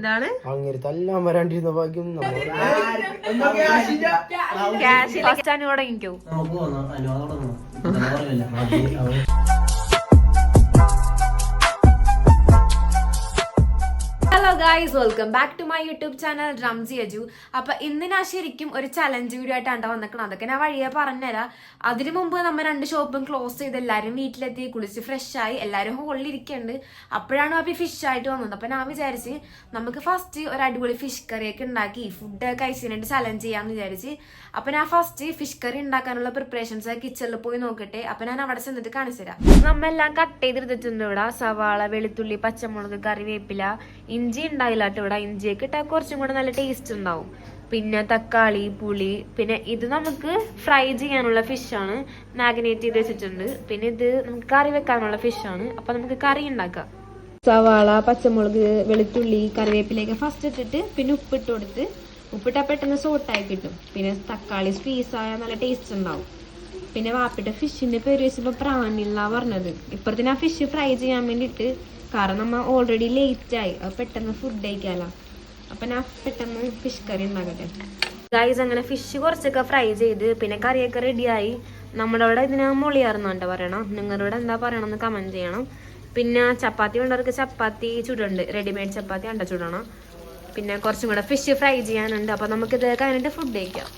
എന്താണ് അങ്ങനെ തല്ലാൻ വരാണ്ടിരുന്ന ഭാഗ്യം നമ്മളോട് ക്യാഷ് ഫസ്റ്റ് തുടങ്ങിക്കോ നമുക്ക് പോന്നാ അനുവാദം തുടങ്ങണം guys welcome back to my YouTube channel Ramsi Aju അപ്പൊ ഇന്ന് ഞാൻ ശരിക്കും ഒരു ചലഞ്ച് വീഡിയോ ആയിട്ടാണ് വന്നിക്കണം അതൊക്കെ ഞാൻ വഴിയെ പറഞ്ഞുതരാം. അതിനു മുമ്പ് നമ്മൾ രണ്ട് ഷോപ്പും ക്ലോസ് ചെയ്ത് എല്ലാവരും വീട്ടിലെത്തി കുളിച്ച് ഫ്രഷ് ആയി എല്ലാവരും ഹോളിൽ ഇരിക്കുന്നുണ്ട് അപ്പോഴാണ് അപ്പൊ ഫിഷ് ആയിട്ട് വന്നത്. അപ്പൊ ഞാൻ വിചാരിച്ച് നമുക്ക് ഫസ്റ്റ് ഒരു അടിപൊളി ഫിഷ് കറിയൊക്കെ ഉണ്ടാക്കി ഫുഡ് കഴിച്ചിട്ട് ചലഞ്ച് ചെയ്യാന്ന് വിചാരിച്ച്. അപ്പൊ ഞാൻ ഫസ്റ്റ് ഫിഷ് കറി ഉണ്ടാക്കാനുള്ള പ്രിപ്പറേഷൻസ് കിച്ചണിൽ പോയി നോക്കട്ടെ. അപ്പൊ ഞാൻ അവിടെ ചെന്നിട്ട് കാണിച്ചു തരാം നമ്മെല്ലാം കട്ട് ചെയ്തെടുത്തിട്ടുണ്ട് ഇവിടെ. സവാള വെളുത്തുള്ളി പച്ചമുളക് കറിവേപ്പില ഇഞ്ചി ഉണ്ടായില്ല കേട്ടോ ഇവിടെ. ഇഞ്ചിയൊക്കെ ഇട്ടാൽ കുറച്ചും കൂടെ നല്ല ടേസ്റ്റ് ഉണ്ടാവും. പിന്നെ തക്കാളി പുളി പിന്നെ ഇത് നമുക്ക് ഫ്രൈ ചെയ്യാനുള്ള ഫിഷാണ് മാഗ്നേറ്റ് ചെയ്ത് വെച്ചിട്ടുണ്ട്. പിന്നെ ഇത് നമുക്ക് കറി വെക്കാനുള്ള ഫിഷാണ് അപ്പൊ നമുക്ക് കറി ഉണ്ടാക്കാം. സവാള പച്ചമുളക് വെളുത്തുള്ളി കറിവേപ്പിലേക്ക് ഫസ്റ്റ് ഇട്ടിട്ട് പിന്നെ ഉപ്പിട്ട് കൊടുത്ത് ഉപ്പിട്ടാൽ പെട്ടെന്ന് സോട്ടായി കിട്ടും. പിന്നെ തക്കാളി സ്പീസായ നല്ല ടേസ്റ്റ് ഉണ്ടാവും. പിന്നെ വാപ്പിട്ട ഫിഷിന്റെ പേര് വെച്ചപ്പോ പ്രാണില്ല പറഞ്ഞത്. ഇപ്പുറത്ത് ആ ഫിഷ് ഫ്രൈ ചെയ്യാൻ വേണ്ടിട്ട് കാരണം നമ്മ ഓൾറെഡി ലേറ്റ് അത് പെട്ടെന്ന് ഫുഡ് കഴിക്കാലോ. അപ്പൊ ഞാൻ പെട്ടെന്ന് ഫിഷ് കറി ഉണ്ടാക്കട്ടെ. ഗൈസ് അങ്ങനെ ഫിഷ് കുറച്ചൊക്കെ ഫ്രൈ ചെയ്ത് പിന്നെ കറിയൊക്കെ റെഡിയായി നമ്മുടെ അവിടെ ഇതിനെ മൊളിയാർന്നുണ്ട് പറയണം. നിങ്ങളുടെ എന്താ പറയണമെന്ന് കമന്റ് ചെയ്യണം. പിന്നെ ചപ്പാത്തി വേണ്ടവർക്ക് ചപ്പാത്തി ചുടുണ്ട്. റെഡിമെയ്ഡ് ചപ്പാത്തി അണ്ട ചുടണം. പിന്നെ കുറച്ചും കൂടെ ഫിഷ് ഫ്രൈ ചെയ്യാനുണ്ട്. അപ്പൊ നമുക്ക് ഇത് കഴിഞ്ഞിട്ട് ഫുഡ് കഴിക്കാം.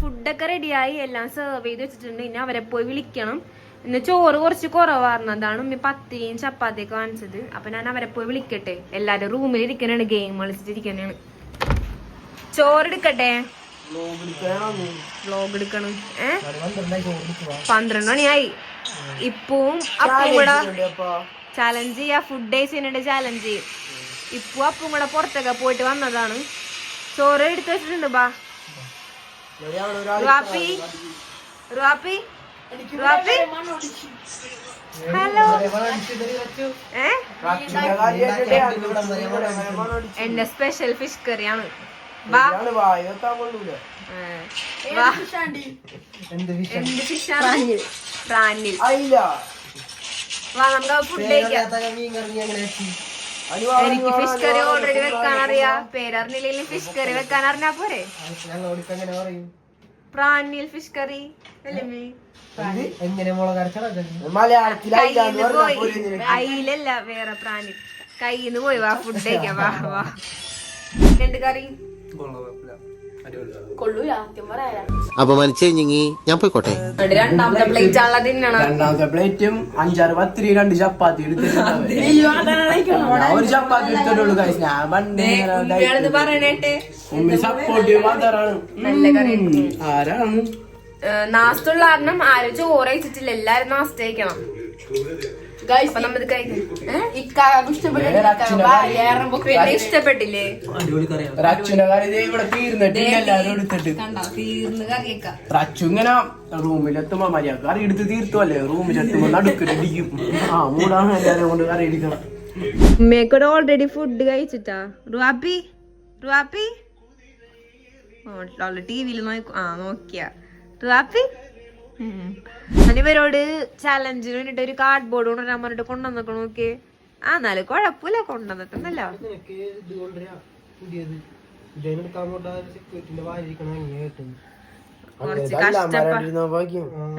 ഫുഡൊക്കെ റെഡിയായി എല്ലാം സെർവ് ചെയ്ത് വെച്ചിട്ടുണ്ട്. ഇനി അവരെ പോയി വിളിക്കണം. ഇന്ന് ചോറ് കുറച്ച് കുറവാർന്നതാണ് ഉമ്മി പത്തിരിയും ചപ്പാത്തിയൊക്കെ വാങ്ങിച്ചത്. അപ്പൊ ഞാൻ അവരെ പോയി വിളിക്കട്ടെ. എല്ലാരും റൂമിൽ ഇരിക്കാനാണ് ഗെയിം കളിച്ചിട്ടിരിക്കാനാണ് ചോറ് എടുക്കട്ടെ? വ്ലോഗ് എടുക്കണം. ഏ? പന്ത്രണ്ട് മണിയായി. ഇപ്പവും അപ്പം കൂടെ ചാലഞ്ച് ചെയ്യാ. ഫുഡ് ഡേയ്സിനുണ്ട് ചലഞ്ച് ചെയ്യും ഇപ്പൊ അപ്പം കൂടെ പുറത്തൊക്കെ പോയിട്ട് വന്നതാണ്. ചോറ് എടുത്ത് വെച്ചിട്ടുണ്ട് ബാ. റുവാപ്പി റുവാപ്പി? റുവാപ്പി? ഹലോ. എന്റെ സ്പെഷ്യൽ ഫിഷ് കറിയാണ്. എന്ത് ഫിഷാണ് പ്രാനിൽ വാ നമുക്ക് ഫുഡ് കഴിക്കാം. എനിക്ക് ഫിഷ് കറി ഓൾറെഡി വെക്കാൻ അറിയാ പേരറിഞ്ഞില്ലെങ്കിൽ ഫിഷ് കറി വെക്കാൻ അറിഞ്ഞാ പോരെ പ്രാനിൽ ഫിഷ് കറി എങ്ങനെ അയിലല്ല വേറെ പ്രാണി. കയ്യിന്ന് പോയി വാ ഫുഡ് കഴിക്കാം. വാ വാ. രണ്ട് കറി? അപമാനിച്ചു ഞാൻ പോയിക്കോട്ടെ. രണ്ടാമത്തെ പ്ലേറ്റ് ആളെ തിന്നണം രണ്ടാമത്തെ പ്ലേറ്റും അഞ്ചാറ് പത്തിരി രണ്ട് ചപ്പാത്തി എടുത്തിട്ടുണ്ട് ഒരു ചപ്പാത്തി എടുത്തിട്ടുള്ളൂ guys. ഞാൻ പണ്ട് ഉമ്മയാണിത് പറയണേട്ടെ ഉമ്മി സപ്പോർട്ട് മദറാണ് നല്ല കറി. ആരാണ്? നാസ്തുള്ള കാരണം ആരും ചോറ് കഴിച്ചിട്ടില്ല. എല്ലാരും നാസ്ത കഴിക്കണം ഇഷ്ടപ്പെട്ടില്ലേ? റച്ചുന്റെ കാര്യം ഇവിടെ തീർന്നിട്ടില്ല എല്ലാരും എടുത്തിട്ട്. റച്ചു ഇങ്ങനെ റൂമിലെത്തുമ്പോ മര്യാദ കറി എടുത്ത് തീർത്തുവല്ലേ? റൂമിലെത്തുമ്പോ നടുക്കിടിക്കും ആ മൂടാണ് എല്ലാരും കൊണ്ട് കറി എടുക്കണം. ഉമ്മയൊക്കെ ഓൾറെഡി ഫുഡ് കഴിച്ചിട്ടാ. റുവാപ്പി? റുവാപ്പി? ടി വിയിൽ നോക്കും ആ നോക്കിയാ. റുവാപ്പി? ഇവരോട് ചലഞ്ചിന് വേണ്ടിട്ട് ഒരു കാർഡ് ബോർഡ് കൊണ്ടുവരാൻ പറഞ്ഞിട്ട് കൊണ്ടുവന്നൊക്കെ നോക്കി ആ എന്നാലും കുഴപ്പമില്ല കൊണ്ടുവന്നിട്ടൊന്നല്ലോ നിനക്ക് ഇത് കൊണ്ടുവരാ. പുതിയത്. കുറച്ച്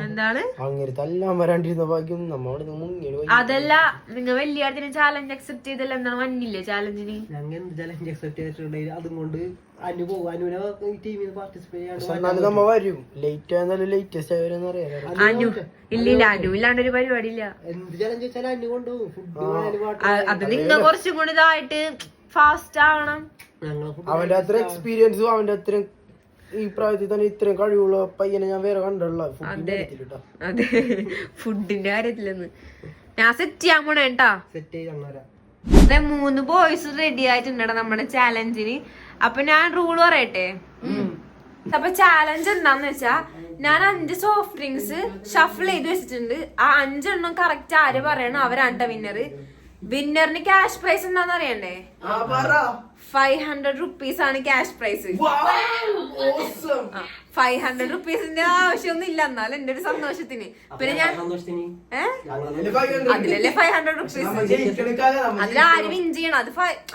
എന്താണ്? അതല്ല നിങ്ങൾ വലിയ ചാലഞ്ച് അക്സെപ്റ്റ് ചെയ്തല്ല എന്താണ് വന്നില്ലേ ചാലഞ്ചിന് ചാലഞ്ച് എന്ത് ചലഞ്ച് അക്സെപ്റ്റ് ചെയ്തിട്ടുണ്ടെങ്കിൽ അതും കൊണ്ട് അനു പോകും അനുവിനെ ഈ ടീമിൽ പാർട്ടിസിപ്പേറ്റ് ഇല്ലില്ല ഒരു പരിപാടി ഇല്ല. എന്ത് ചലഞ്ച് വെച്ചാൽ അനു കൊണ്ടുപോകും ഫുഡ് അ- അത് നിങ്ങൾ കുറച്ചും കൂടി ഇതായിട്ട് ഫാസ്റ്റ് ആവണം. അവന്റെ അത്ര എക്സ്പീരിയൻസും അവന്റെ അത്ര ഈ പ്രായത്തിൽ തന്നെ ഇത്രയും കഴിവുള്ള പയ്യനെ ഞാൻ വേറെ കാര്യത്തിൽ അതെ. ഫുഡിന്റെ കാര്യത്തിലെന്ന്. ഞാൻ സെറ്റ് ചെയ്യാൻ പോണേ കേട്ടാ സെറ്റ് അതെ മൂന്ന് ബോയ്സ് റെഡി ആയിട്ടുണ്ടോ നമ്മുടെ ചാലഞ്ചിന് അപ്പൊ ഞാൻ റൂൾ പറയട്ടെ? അപ്പൊ ചാലഞ്ച് എന്താന്ന് വെച്ചാ ഞാൻ അഞ്ച് സോഫ്റ്റ് ഡ്രിങ്ക്സ് ഷഫിൾ ചെയ്ത് വെച്ചിട്ടുണ്ട്. ആ അഞ്ചെണ്ണം കറക്റ്റ് ആര് പറയണോ അവരാണ്ട വിന്നർ വിന്നറിന് ക്യാഷ് പ്രൈസ് എന്താന്ന് അറിയണ്ടേ? ഫൈവ് ഹൺഡ്രഡ് റുപ്പീസ് ആണ് cash prize awesome five hundred റുപ്പീസിന്റെ ആവശ്യമൊന്നും ഇല്ല എന്നാലും എന്റെ ഒരു സന്തോഷത്തിന്. പിന്നെ ഞാൻ അതിലല്ലേ ഫൈവ് ഹൺഡ്രഡ് റുപ്പീസ് അതിൽ ആര് വിൻ ചെയ്യണം. അത്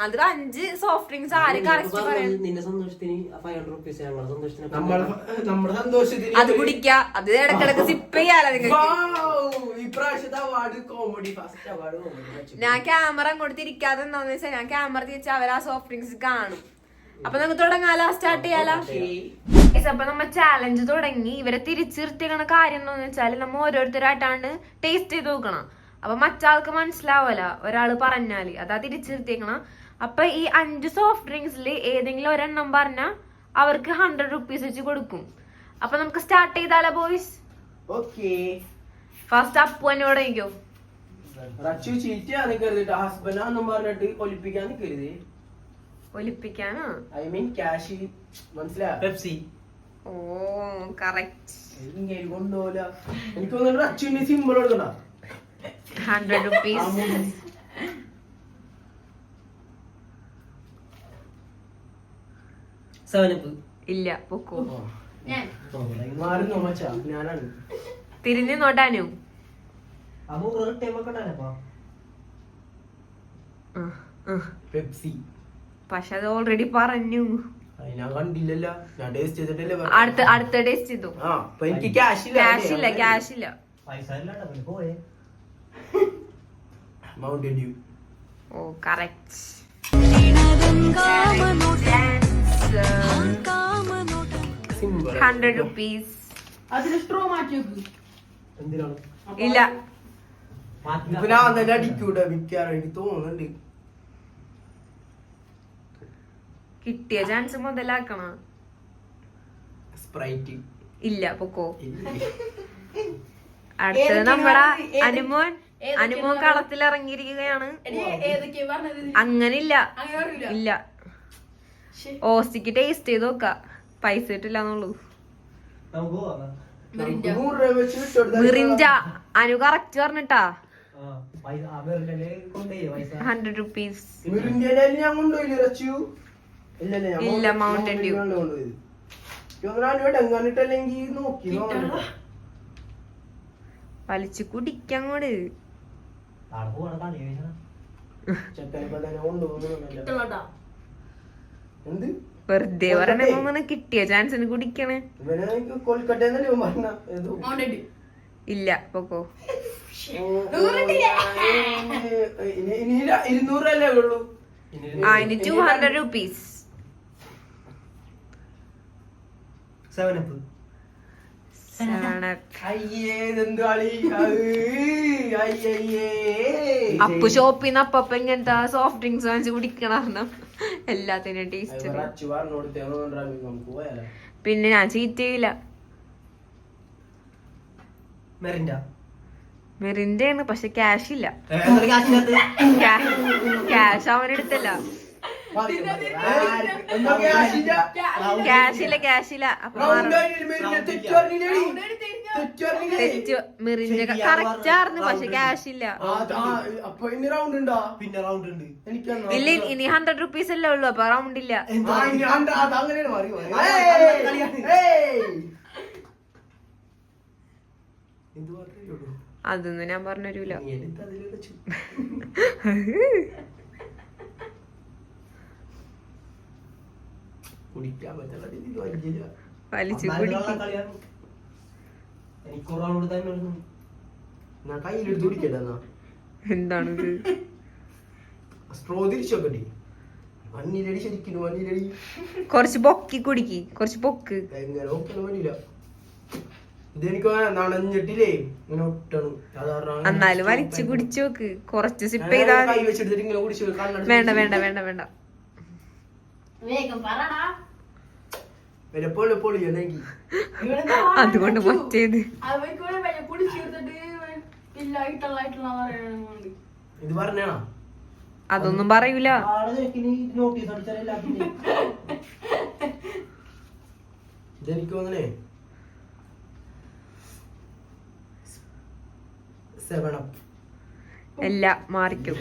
അതിൽ അഞ്ച് സോഫ്റ്റ് ഡ്രിങ്ക്സ് ആര് കറക്റ്റ് പറയാം നിന്റെ സന്തോഷത്തിന് ഫൈവ് ഹൺഡ്രഡ് റുപ്പീസ് ഞങ്ങളുടെ സന്തോഷത്തിന് നമ്മളെ നമ്മുടെ സന്തോഷത്തിന് അത് കുടിക്ക. അത് ഇടക്കിടക്ക് സിപ്പ് ചെയ്യാലോ നിങ്ങൾക്ക്. Wow! Award comedy first award ഞാൻ ക്യാമറ അങ്ങോട്ട് തിരിക്കാതെ എന്താന്ന് വെച്ചാൽ ഞാൻ ക്യാമറ തിരിച്ചാൽ അവർ ആ സോഫ്റ്റ് ഡ്രിങ്ക്സ് കാണും. അപ്പൊ നമുക്ക് തുടങ്ങാലോ? സ്റ്റാർട്ട് ചെയ്യാലോ? അപ്പൊ നമ്മ ചാലഞ്ച് തുടങ്ങി. ഇവരെ തിരിച്ചിരുത്തിക്കണ കാര്യം എന്താന്ന് വെച്ചാൽ നമ്മ ഓരോരുത്തരായിട്ടാണ് ടേസ്റ്റ് ചെയ്ത് നോക്കണം. അപ്പൊ മറ്റാൾക്ക് മനസ്സിലാവല. ഒരാൾ പറഞ്ഞാൽ അതാ തിരിച്ചിരുത്തിക്കണം അപ്പൊ ഈ അഞ്ച് സോഫ്റ്റ് ഡ്രിങ്ക്സിൽ ഏതെങ്കിലും ഒരെണ്ണം പറഞ്ഞ അവർക്ക് ഹൺഡ്രഡ് റുപ്പീസ് വെച്ച് കൊടുക്കും. അപ്പൊ നമുക്ക് സ്റ്റാർട്ട് ചെയ്താലോ ബോയ്സ് ഓക്കേ ഫസ്റ്റ് അപ്പു തന്നെ തുടങ്ങിക്കോ റച്ചു നിക്കരുത് ഹസ്ബൻഡാന്നും പറഞ്ഞിട്ട് ഒലിപ്പിക്കാനോ? ഐ മീൻ ക്യാഷ് മനസ്സിലായോ? പെപ്സി ഓ കറക്റ്റ് ഇങ്ങനെ കൊണ്ടുപോല എനിക്ക് തോന്നുന്നു റച്ചുവിന്റെ സിമ്പിൾ കൊടുക്കണ്ട. ഹൺഡ്രഡ് റുപ്പീസ് സെവനപ്പ് ഇല്ല പൊക്കോ. ഞാനാണ്. തിരിഞ്ഞു നോട്ടാനു അപ്പൊ? പെപ്സി പക്ഷെ അത് ഓൾറെഡി പറഞ്ഞു. ഞാൻ കണ്ടില്ലല്ലോ. ഞാൻ ടേസ്റ്റ് ചെയ്തിട്ടല്ലേ അടുത്ത അടുത്ത ടേസ്റ്റ് ചെയ്തു. ആ അപ്പൊ എനിക്ക് ക്യാഷ് ഇല്ല. ക്യാഷ് ഇല്ല ക്യാഷ് ഇല്ല. പൈസ ഇല്ലാണ്ട പിന്നെ പോയെ. മൗണ്ടൻ ഡ്യൂ ഓ കറക്റ്റ് ഹൺഡ്രഡ് റുപ്പീസ് അതിന് സ്ട്രോ മാറ്റി വെക്ക്. എന്തിനാണ്? ഇല്ല. ഞാൻ അടിക്കൂടെ മിക്കാറും എനിക്ക് തോന്നുന്നുണ്ട്. കിട്ടിയ ചാൻസ് മുതലാക്കണം. സ്പ്രൈറ്റ് ഇല്ല പൊക്കോ. അടുത്തത് നമ്മടെ അനുമോൻ. അനുമോൻ കളത്തിൽ ഇറങ്ങിയിരിക്കുകയാണ് അങ്ങനില്ല. ഇല്ല. ഓസ്റ്റിക്ക് ടേസ്റ്റ് ചെയ്ത് നോക്ക. പൈസ കിട്ടില്ല എന്നുള്ളൂ നമുക്ക് പോവാം നമുക്ക് നൂറ് രൂപ മിറിഞ്ച. അനു കറക്റ്റ് പറഞ്ഞിട്ടാ. ആ പൈസ അവരുടെ കൊണ്ടുപോയി പൈസ. ഹൺഡ്രഡ് റുപ്പീസ് ഞാൻ കൊണ്ടുപോയില്ല ഇല്ല, മൗണ്ടൻ നോക്കണ്ട. വലിച്ചു കുടിക്കങ്ങോട്. വെറുതെ പറഞ്ഞ കിട്ടിയ? ചാൻസിന് കുടിക്കണേ. ഇല്ല പോക്കോ. ആ ഇനി two hundred rupees seven up. Appu ഷോപ്പിൽ നിന്ന് അപ്പ ഇങ്ങനത്തെ സോഫ്റ്റ് ഡ്രിങ്ക്സ് വാങ്ങിച്ച് കുടിക്കണം എല്ലാത്തിനും ടേസ്റ്റ് പിന്നെ ഞാൻ ചീറ്റ് ചെയ്യില്ല. മെറിന്റെ മെറിന്റെ ആണ് പക്ഷെ ക്യാഷ് ഇല്ല. ക്യാഷ് അവനെടുത്തല്ല അപ്പൊ കറക്റ്റ് ആയിരുന്നു പക്ഷെ റൗണ്ട് പിന്നെ റൗണ്ട് ഉണ്ട്. ഇല്ല ഇനി ഹൺഡ്രഡ് റുപ്പീസ് അല്ലേ ഉള്ളു അപ്പൊ റൗണ്ട് ഇല്ല. അതൊന്നും ഞാൻ പറഞ്ഞു ഉണ്ട്. അത് അങ്ങനെയാണ് മാറി പോയത്. കളി, ഏയ്! കളി. ഏയ്! ഇത് മാത്രമേ ഉള്ളൂ. അതൊന്നും ഞാൻ പറഞ്ഞുതരൂല നീ എടുത്ത് അതിലൂടെ ചു- കുടിക്കാൻ വലിയ വലിച്ചു കുടിക്കും. എനിക്ക് തന്നെ വരുന്നു ഞാൻ കയ്യിലെടുത്ത് കുടിക്കട്ടെ എന്നാ? എന്താണ് ഇത് സ്ട്രോ തിരിച്ചോക്കട്ടെ മണ്ണിലടി ശരിക്കും മണ്ണിലടി. കുറച്ച് പൊക്കി കുടിക്ക്. കുറച്ച് പൊക്ക്. എങ്ങനെ പറ്റില്ല ഇതെനിക്ക് നനഞ്ഞിട്ടില്ലേ? ഇങ്ങനെ ഒട്ടണം. സാധാരണ എന്നാലും വലിച്ചു കുടിച്ചു നോക്ക്. കുറച്ച് സിപ്പ് ചെയ്താ വേണ്ട വേണ്ട വേണ്ട വേണ്ട. വേഗം പറടാ. അതുകൊണ്ട് മറ്റേത് ഇത് അതൊന്നും പറയൂല. ഇതെനിക്ക് തോന്നണേ. എല്ല മാറിക്കും.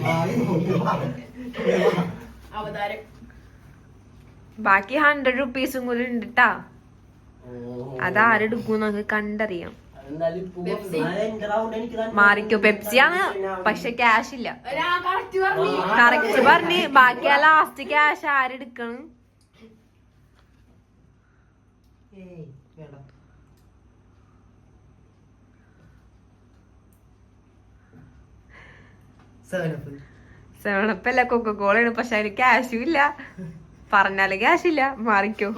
അവതാരം. ബാക്കി ഹൺഡ്രഡ് റുപ്പീസും കൂടി ഉണ്ട് കേട്ടാ അതാരെടുക്കും നമുക്ക് കണ്ടറിയാം. മാറിക്കോ പെപ്സിയാണ് പക്ഷെ ക്യാഷ് ഇല്ല. കറക്റ്റ് പറഞ്ഞു. ബാക്കി ആ ലാസ്റ്റ് ക്യാഷ് ആരെടുക്കണം. സെവണപ്പല്ല കൊക്കക്കോളയാണ് പക്ഷെ അതിന് ക്യാഷും ഇല്ല. പറഞ്ഞാൽ ക്യാഷില്ല മാറിക്കോ.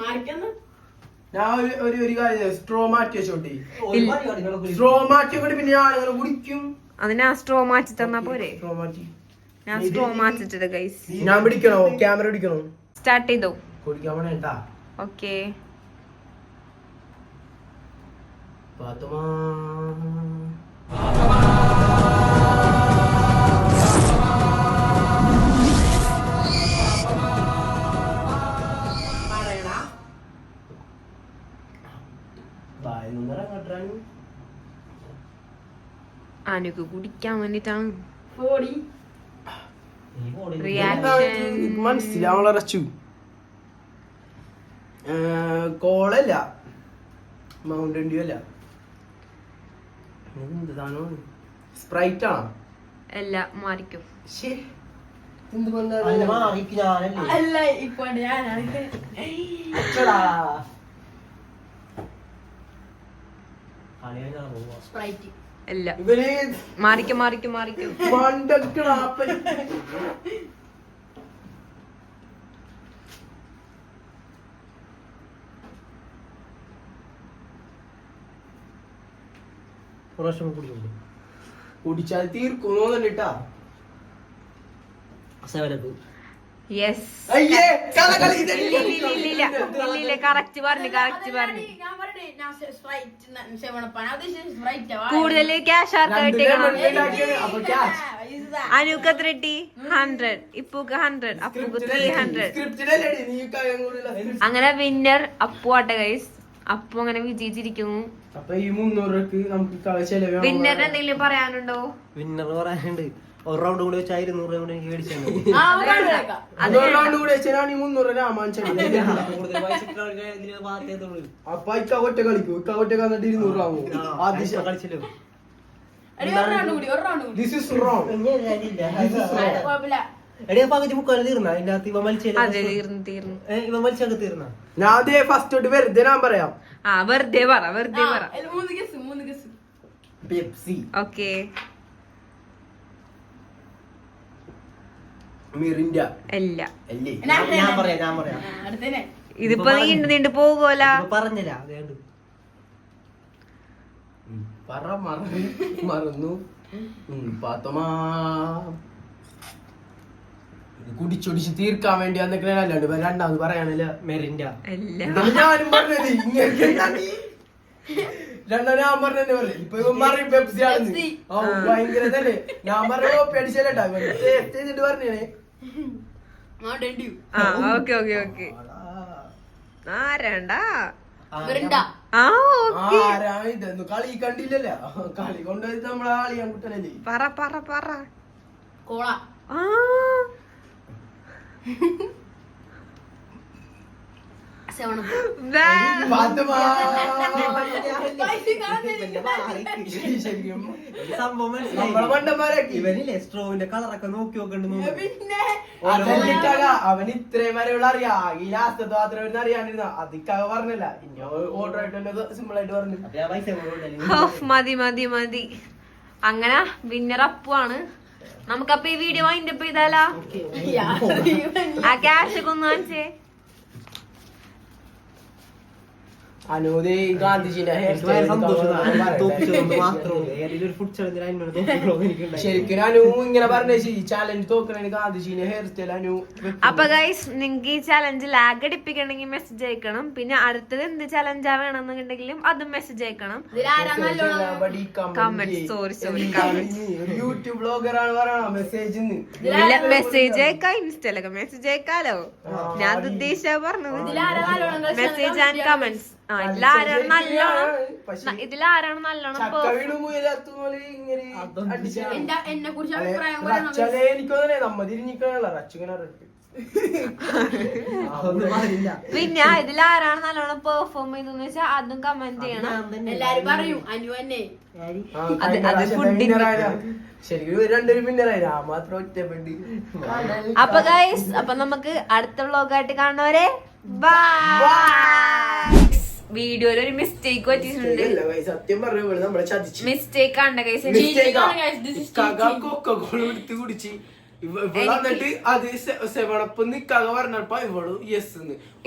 ഞാൻ ഒരു ഒരു ഒരു കാര്യം സ്ട്രോ മാറ്റി വെച്ചോട്ടെ. ഒരു പരിപാടി നടക്കൂല. സ്ട്രോ മാറ്റി വെച്ചിട്ട് പിന്നെ ആളുകൾ കുടിക്കും. അതിന് ആ സ്ട്രോ മാറ്റി തന്നാ പോരെ. സ്ട്രോ മാറ്റി. ഞാൻ സ്ട്രോ മാറ്റിട്ടത് ഗൈസ് ഞാൻ പിടിക്കണോ? ക്യാമറ പിടിക്കണോ? സ്റ്റാർട്ട് ചെയ്തോ. കുടിക്കാൻ ഓക്കെ. പാത്തുമാ അനുക്ക് കുടിക്കാൻ വേണ്ടിട്ടാണ്. കോളല്ല. മൗണ്ടൻ ഡ്യൂ അല്ല. സ്പ്രൈറ്റ് ആണോ? അല്ല മാറിക്കും. അല്ല, ഇപ്പൊ ഞാനാണ് സ്പ്രൈറ്റ് അല്ല മാറിക്കും മാറിക്കും മാറിക്കും. കുടിച്ചാൽ തീർക്കുന്നോന്നിട്ടാ up. യെസ് ഇല്ല കറക്റ്റ് പറഞ്ഞു കറക്റ്റ് പറഞ്ഞു കൂടുതൽ ക്യാഷ് ആർക്കാ ക്യാഷ് അനുക്ക് എത്ര കിട്ടി? ഹൺഡ്രഡ് ഇപ്പൂക്ക് ഹൺഡ്രഡ് അപ്പൂക്ക് ത്രീ ഹൺഡ്രഡ് അങ്ങനെ വിന്നർ അപ്പു ആട്ടെ ഗൈസ് അപ്പു അങ്ങനെ വിജയിച്ചിരിക്കുന്നു. വിന്നർ വിന്നറിന് എന്തെങ്കിലും പറയാനുണ്ടോ? വിന്നർ പറയാനുണ്ട്. ഒരു റൗണ്ട് കൂടി വെച്ചാൽ ഇരുന്നൂറ് രൂപ എനിക്ക് മേടിച്ചാൽ കൂടി കൂടെ വെച്ചാൽ മുന്നൂറ് ബാധ്യതയുള്ളൂ. അപ്പൊ ഇക്ക ഒറ്റ കളിക്കും. ഇക്ക ഒറ്റ വന്നിട്ട് ഇരുന്നൂറ് ആവും. ആദ്യം കളിച്ചല്ലോ? എടി കൂടി കൂടി. പകുതി മുക്കാലും തീർന്ന? അതിനകത്ത് ഇവ മത്സ്യം അതെ തീർന്നു ഞാൻ അതേ ഫസ്റ്റ് തൊട്ട് വെറുതെ ഞാൻ പറയാം. ആ വെറുതെ പറ വെറുതെ പറ. പെപ്സി. ഓക്കെ. മിറിൻഡ. അല്ല. അല്ലേ? ഞാൻ പറയാം ഞാൻ പറയാം അടുത്തന്നെ. ഇതിപ്പോ നീണ്ടു നീണ്ടു പോകുമല്ല പറഞ്ഞില്ല പറ മറന്നു. പാത്തമാ. കുടിച്ചൊടിച്ച് തീർക്കാൻ വേണ്ടി അന്നൊക്കെ അല്ലാണ്ട് രണ്ടാമത് പറയാനല്ല മെറിൻഡ. ഞാനും പറഞ്ഞത്? ഞാൻ പറഞ്ഞു ഇപ്പൊ ഇവൻ പറയും പെപ്സി ആണ് ഭയങ്കര തന്നെ ഞാൻ പറഞ്ഞ കോപ്പി അടിച്ചല്ലേട്ടാ ഇവൻ taste ചെയ്തിട്ട് പറഞ്ഞേ ആ ഓക്കെ ഓക്കെ ഓക്കെ. ആ രണ്ട മിറിണ്ട ആ ഓക്കെ. ആരാ ഇതൊന്നും കളി കണ്ടില്ലല്ലോ. കളി കൊണ്ടുപോയി നമ്മളെ ആളിയാൻ കുട്ടനല്ലേ പറ പറ പറ. കോള. ആ സെവണപ്പ് വേ. പാത്തമാ ശരിക്കും സംഭവം നമ്മളെ മനസ്സിലായി പണ്ടന്മാരാക്കി ഇവനില്ലേ സ്ട്രോവിന്റെ കളറൊക്കെ നോക്കി നോക്കണ്ടെന്ന് അവൻ ഇത്രയും വരെയുള്ള അറിയാ. ഈ ലാസ്റ്റ് മാത്രം അവന് അറിയാണ്ടിരുന്ന അതിക്കാവ് പറഞ്ഞല്ല. ഇനി ഓർഡർ ആയിട്ട് സിമ്പിൾ ആയിട്ട് പറഞ്ഞു. മതി മതി മതി. അങ്ങനെ വിന്നർ അപ്പുവാണ് ആണ്. നമുക്കപ്പൊ ഈ വീഡിയോ വൈൻഡ് അപ്പ് ചെയ്താലാ? ആ ക്യാഷ് ഒക്കെ ഒന്ന് കാണിച്ചേ അനൂദ് ഈ ഗാന്ധിജിന്റെ ഹെയർ എനിക്ക് ഭയങ്കര സന്തോഷം തോപ്പിച്ചതുകൊണ്ട് മാത്രമേ ഏതെങ്കിലും ഒരു ഫുഡ് ചലഞ്ചിൽ അതിനോട് തോപ്പിക്കണമെന്ന് എനിക്കുണ്ടായി ശരിക്കും അനു ഇങ്ങനെ പറഞ്ഞ ഈ ചാലഞ്ച് തോക്കണേ ഗാന്ധിജിന്റെ ഹെയർ സ്റ്റൈൽ അനു അപ്പൊ ഗൈസ് നിങ്ങൾക്ക് ഈ ചലഞ്ച് ലാഗ് അടിപ്പിക്കണമെങ്കിൽ മെസ്സേജ് അയക്കണം. പിന്നെ അടുത്തത് എന്ത് ചാലഞ്ചാ വേണമെന്നുണ്ടെങ്കിലും അതും മെസ്സേജ് അയക്കണം. Comment, sorry, sorry, YouTube blogger ആണ് പറയണ മെസ്സേജ് മെസ്സേജ് അയക്കാം ഇൻസ്റ്റയിലൊക്കെ മെസ്സേജ് അയക്കാലോ? ഞാൻ ഉദ്ദേശിച്ച ഉദ്ദേശിച്ചാ പറഞ്ഞത് മെസ്സേജ് ആൻഡ് കമന്റ്സ് ഇതിലാരാണ് നല്ലോണം? ഇതിലാരാണ് എന്നെ കുറിച്ച് അഭിപ്രായം പിന്നെ ഇതിലാരാണ് ആരാണ് നല്ലോണം പെർഫോം ചെയ്തെന്ന് വെച്ചാൽ അതും കമന്റ് ചെയ്യണം. എല്ലാരും പറയും അനു തന്നെ അപ്പൊ ഗൈസ് അപ്പൊ നമുക്ക് അടുത്ത വ്ലോഗായിട്ട് കാണുന്നവരെ വീഡിയോയിൽ ഒരു മിസ്റ്റേക്ക് പറ്റിയിട്ടുണ്ട്. സത്യം പറഞ്ഞു നമ്മളെ ചതിച്ചു. മിസ്റ്റേക്ക് ആണ് ഗൈസ് Mistake ആ. ആണ് guys, this is ഇക്കാക്ക cheating. കൊക്കക്കോള എടുത്ത് കുടിച്ച് ഇവ- ഇവൾ എനിക്ക് എന്നിട്ട് അത് സെവണപ്പ് കഥ പറഞ്ഞപ്പോ ഇവൾ യെസ്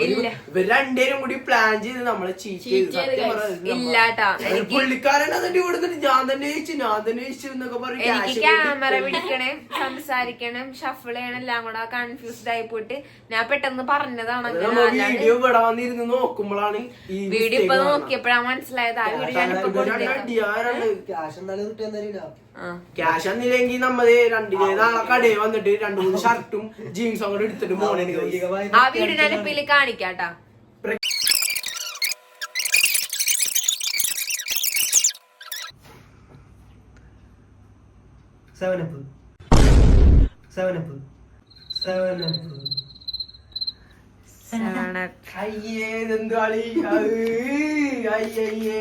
ഇല്ല. ഇവർ രണ്ടേരും കൂടി പ്ലാൻ ചെയ്ത് നമ്മളെ ചീറ്റ് ചെയ്ത്. പുള്ളിക്കാരൻ എന്നിട്ട് ഇവിടെ ഞാൻ തന്നെ ചോദിച്ചു ഞാൻ തന്നെ ജയിച്ചു എന്നൊക്കെ പറയും ക്യാമറ പിടിക്കണം സംസാരിക്കണം ഷഫിൾ ചെയ്യണം എല്ലാം കൂടെ കൺഫ്യൂസ്ഡ് ആയി പോയിട്ട് ഞാൻ പെട്ടെന്ന് പറഞ്ഞതാണ് വീഡിയോ ഇവിടെ വന്നിരുന്ന് നോക്കുമ്പോഴാണ് ഈ വീഡിയോ ഇപ്പൊ നോക്കിയപ്പോഴാണ് മനസ്സിലായത്. ആ വീഡിയോ ഞാനിപ്പോ ക്യാഷ് തന്നില്ലെങ്കിൽ നമ്മൾ രണ്ടിലെ നാളെ കടയിൽ വന്നിട്ട് രണ്ടു മൂന്ന് ഷർട്ടും ജീൻസും അങ്ങോട്ട് എടുത്തിട്ട് മോനെ ആ കാണിക്കാട്ടാ. Seven up seven up seven up. അയ്യേ ഇതെന്ത് കളി? അത് അയ്യയ്യേ.